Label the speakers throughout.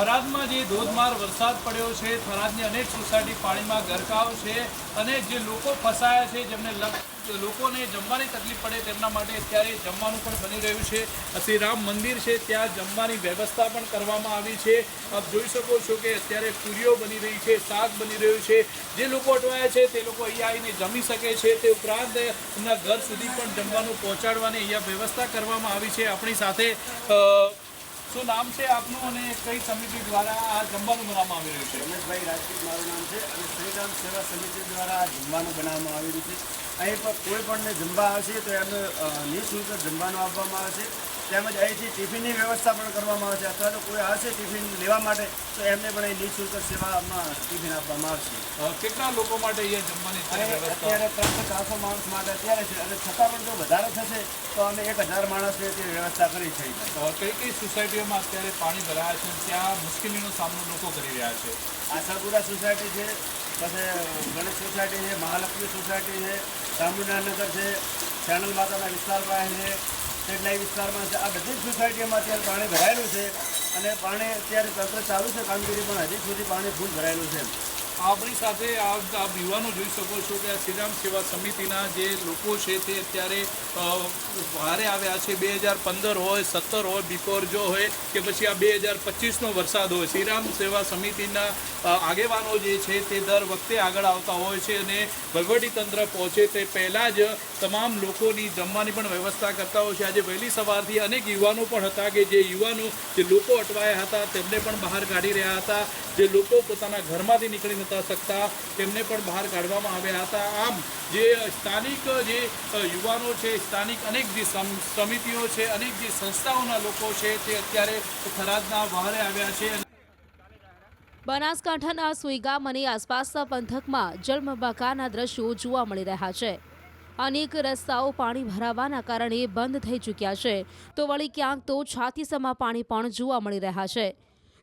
Speaker 1: થરાદમાં જે ધોધમાર વરસાદ પડ્યો છે, થરાદની અનેક સોસાયટી પાણીમાં ગરકાવ છે અને જે લોકો ફસાયા છે, જેમને લોકોને જમવાની તકલીફ પડે તેમના માટે અત્યારે જમવાનું પણ બની રહ્યું છે. શ્રી રામ મંદિર છે, ત્યાં જમવાની વ્યવસ્થા પણ કરવામાં આવી છે. આપ જોઈ શકો છો કે અત્યારે પૂરીઓ બની રહી છે, શાક બની રહ્યું છે. જે લોકો અટવાયા છે, તે લોકો અહીંયા આવીને જમી શકે છે. તે ઉપરાંત એમના ઘર સુધી પણ જમવાનું પહોંચાડવાની અહીંયા વ્યવસ્થા કરવામાં આવી છે. આપણી સાથે શું નામ છે આપનું અને કઈ સમિતિ દ્વારા આ જમવાનું બનાવવામાં આવી રહ્યું છે?
Speaker 2: રમેશભાઈ રાજપૂત, મારું નામ છે અને શ્રીરામ સેવા સમિતિ દ્વારા આ જમવાનું બનાવવામાં આવેલું છે. અહીં પર કોઈ પણને જમવા આવશે તો એમને નિઃશુલ્ક જમવાનું આપવામાં આવે છે. તેમજ અહીંથી ટિફિનની વ્યવસ્થા પણ કરવામાં આવે છે અથવા તો કોઈ આવશે ટિફિન લેવા માટે તો એમને પણ અહીં નિઃશુલ્ક સેવામાં ટિફિન આપવામાં આવશે.
Speaker 1: કેટલા લોકો માટે અહીંયા જમવાની અત્યારે
Speaker 2: ત્રણસો ચારસો માણસ માટે અત્યારે છે. અને છતાં પણ જો વધારે થશે તો અમે એક હજાર માણસની તે વ્યવસ્થા કરી છે.
Speaker 1: કઈ કઈ સોસાયટીઓમાં અત્યારે પાણી ભરાયા છે? ત્યાં મુશ્કેલીનો સામનો લોકો કરી રહ્યા છે.
Speaker 2: આશાપુરા સોસાયટી છે પછી ગણેશ સોસાયટી છે મહાલક્ષ્મી સોસાયટી છે ચામુંડાનગર છે ચેનલ માતાના વિસ્તારમાં છે. સ્ટેટલાઈ વિસ્તારમાં છે. આ બધી જ સોસાયટીઓમાં અત્યારે પાણી ભરાયેલું છે અને પાણી અત્યારે તંત્ર ચાલુ છે કામગીરી, પણ હજી સુધી પાણી ફૂલ ભરાયેલું છે.
Speaker 1: આપણી સાથે આપ યુવાનો જોઈ શકો છો કે આ શ્રીરામ સેવા સમિતિના જે લોકો છે તે અત્યારે ભારે આવ્યા છે. બે હજાર પંદર હોય, સત્તર હોય બિફોર જો હોય, કે પછી આ બે હજાર પચીસનો વરસાદ હોય. શ્રીરામ સેવા સમિતિના આગેવાનો જે છે તે દર વખતે આગળ આવતા હોય છે અને વહીવટીતંત્ર પહોંચે તે પહેલાં જ તમામ લોકોની જમવાની પણ વ્યવસ્થા કરતા હોય છે. આજે વહેલી સવારથી અનેક યુવાનો પણ હતા કે જે યુવાનો, જે લોકો અટવાયા હતા, તેમને પણ બહાર કાઢી રહ્યા હતા. જે લોકો પોતાના ઘરમાંથી નીકળી નતા શકતા, તેમને પણ બહાર કાઢવામાં આવ્યા હતા. આમ, જે સ્થાનિક, જે યુવાનો છે, સ્થાનિક અનેક જે સમ- સમિતિઓ છે, અનેક જે સંસ્થાઓના લોકો છે, તે અત્યારે થરાદના વહારે આવ્યા છે.
Speaker 3: બનાસકાંઠાના સુઈગામ અને આસપાસના પંથકમાં જળમબાકાના દ્રશ્યો જોવા મળી રહ્યા છે. અનેક રસ્તાઓ પાણી ભરાવાના કારણે બંધ થઈ ચૂક્યા છે. તો વળી ક્યાંક તો છાતીસમાં પાણી પણ જોવા મળી રહ્યા છે.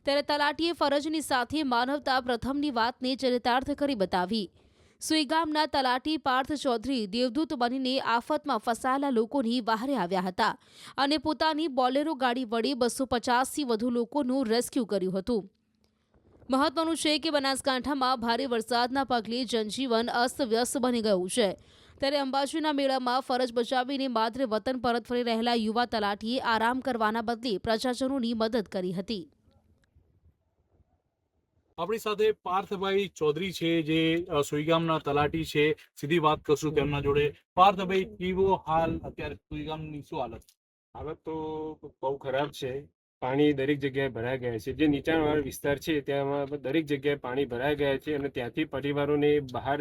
Speaker 3: ત્યારે તલાટીએ ફરજની સાથે માનવતા પ્રથમની વાતને ચરિતાર્થ કરી બતાવી. સુઈગામના તલાટી પાર્થ ચૌધરી દેવદૂત બનીને આફતમાં ફસાયેલા લોકોની બહારે આવ્યા હતા અને પોતાની બોલેરો ગાડી વડે બસો પચાસથી વધુ લોકોનું રેસ્ક્યુ કર્યું હતું. મહત્વનું છે કે બનાસકાંઠામાં ભારે વરસાદના પગલે જનજીવન અસ્તવ્યસ્ત બની ગયું છે. ત્યારે અંબાજીના મેળામાં ફરજ બજાવીને માત્ર વતન પરત ફરી રહેલા યુવા તલાટીએ આરામ કરવાના બદલે પ્રજાજનોની મદદ કરી હતી.
Speaker 1: આપણી સાથે પાર્થભાઈ ચૌધરી છે જે સુઈગામના તલાટી છે. સીધી વાત કરશું તેમના જોડે. પાર્થભાઈ કેવો હાલ અત્યારે સુઈગામની શું હાલત?
Speaker 4: હાલત તો બહુ ખરાબ છે. પાણી દરેક જગ્યાએ ભરાઈ ગયા છે. જે નીચાણવાળો વિસ્તાર છે ત્યાં દરેક જગ્યાએ પાણી ભરાઈ ગયા છે અને ત્યાંથી પરિવારોને બહાર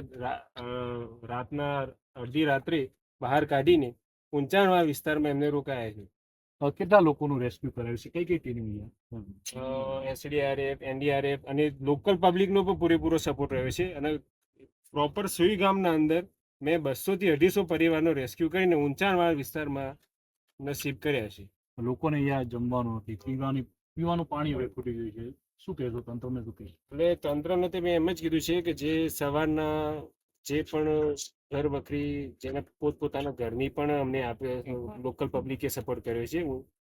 Speaker 4: રાતના અડધી રાત્રે બહાર કાઢીને ઊંચાણવાળા વિસ્તારમાં એમને રોકાયા છે.
Speaker 1: કેટલા લોકોનું રેસ્ક્યુ કરાયું છે? કઈ કઈ ટીમ
Speaker 4: એસડીઆરએફ એનડીઆરએફ અને લોકલ પબ્લિકનો પણ પૂરેપૂરો સપોર્ટ રહ્યો છે અને પ્રોપર સુઈ ગામના અંદર મેં બસોથી અઢીસો પરિવારનો રેસ્ક્યુ કરીને ઊંચાણવાળા વિસ્તારમાં નસીબ કર્યા છે.
Speaker 1: લોકોને અહીંયા જમવાનું નથી પીવાની પીવાનું પાણી હવે ખૂટી ગયું છે. શું કહેશો તંત્રને શું કહેશો?
Speaker 4: એટલે તંત્રને તો મેં એમ જ કીધું છે કે જે સવારના જે પણ ઘર વખરી જેના પોતપોતાના ઘરની પણ અમને આપે લોકલ પબ્લિકે સપોર્ટ કર્યો છે.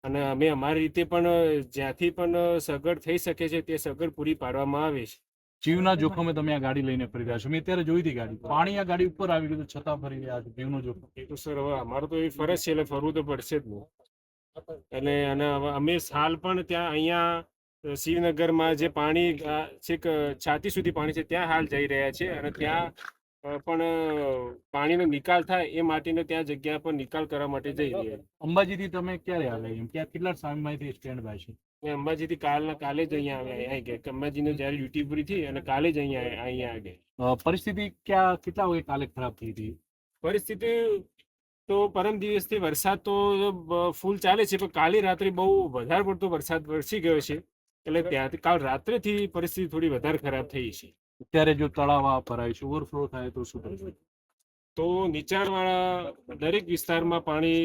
Speaker 4: અને અમે અમારી રીતે પણ જ્યાંથી પણ સગવડ થઈ શકે છે તે સગવડ પૂરી પાડવામાં આવે છે.
Speaker 1: જીવના જોખમે તમે આ ગાડી લઈને ફરી રહ્યા છો. મેં અત્યારે જોઈ હતી ગાડી. પાણી આ ગાડી ઉપર આવી ગયું છતાં ફરી રહ્યા છો. જીવનો જોખમ.
Speaker 4: એ તો સર હવે અમારો તો એ ફરજ છે એટલે ફરવું તો પડશે જ ને. એટલે અને અમે હાલ પણ ત્યાં અહીંયા શિવનગરમાં જે પાણી છેક છાતી સુધી પાણી છે ત્યાં હાલ જઈ રહ્યા છે. અને ત્યાં પણ પાણીનો નિકાલ થાય એ માટેનો ત્યાં જગ્યા પર નિકાલ કરવા માટે જઈ રહ્યા
Speaker 1: અંબાજીથી તમે ક્યારે આવ્યા? એમ ક્યાં કેટલા સમયથી સ્ટેન્ડ બાય છે?
Speaker 4: મેં અંબાજીથી કાલના કાલે જ અહીંયા આવ્યા. અહીં ગયા. અંબાજીનો જ્યારે ડ્યુટી પૂરી થઈ અને કાલે જ અહીંયા અહીંયા આવી
Speaker 1: ગયા પરિસ્થિતિ ક્યાં કેટલા વાગે કાલે ખરાબ થઈ હતી?
Speaker 4: પરિસ્થિતિ તો પરમ દિવસથી વરસાદ તો ફૂલ ચાલે છે પણ કાલે રાત્રે બહુ વધારે પડતો વરસાદ વરસી ગયો છે. એટલે ત્યાંથી કાલ રાત્રેથી પરિસ્થિતિ થોડી વધારે ખરાબ થઈ છે.
Speaker 1: અત્યારે જો તળાવ ભરાય છે ઓવરફ્લો થાય તો શું કરશો
Speaker 4: તો નીચાણવાળા દરેક વિસ્તારમાં પાણી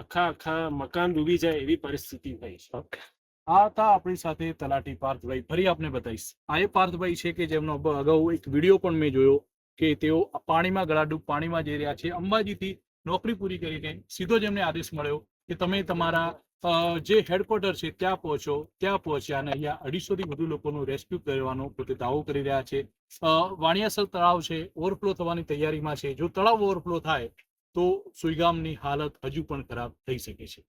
Speaker 4: આખા આખા મકાન ડૂબી જાય એવી પરિસ્થિતિ થઈ છે.
Speaker 1: આ હતા આપણી સાથે તલાટી પાર્થભાઈ. ફરી આપને બતાવીશ. આ એ પાર્થભાઈ છે કે જેમનો અગાઉ એક વીડિયો પણ મેં જોયો કે તેઓ પાણીમાં ગળાડૂબ પાણીમાં જઈ રહ્યા છે. અંબાજીથી નોકરી પૂરી કરીને સીધો જ એમને આદેશ મળ્યો કે તમે તમારા જે હેડક્વાર્ટર છે ત્યાં પહોંચો, ત્યાં પહોંચ્યા અને અહીંયા અઢીસોથી વધુ લોકોનું રેસ્ક્યુ કરવાનો પોતે દાવો કરી રહ્યા છે. વાણિયાસર તળાવ છે ઓવરફ્લો થવાની તૈયારીમાં છે. જો તળાવ ઓવરફ્લો થાય તો સુઈગામની હાલત હજુ પણ ખરાબ થઈ શકે છે.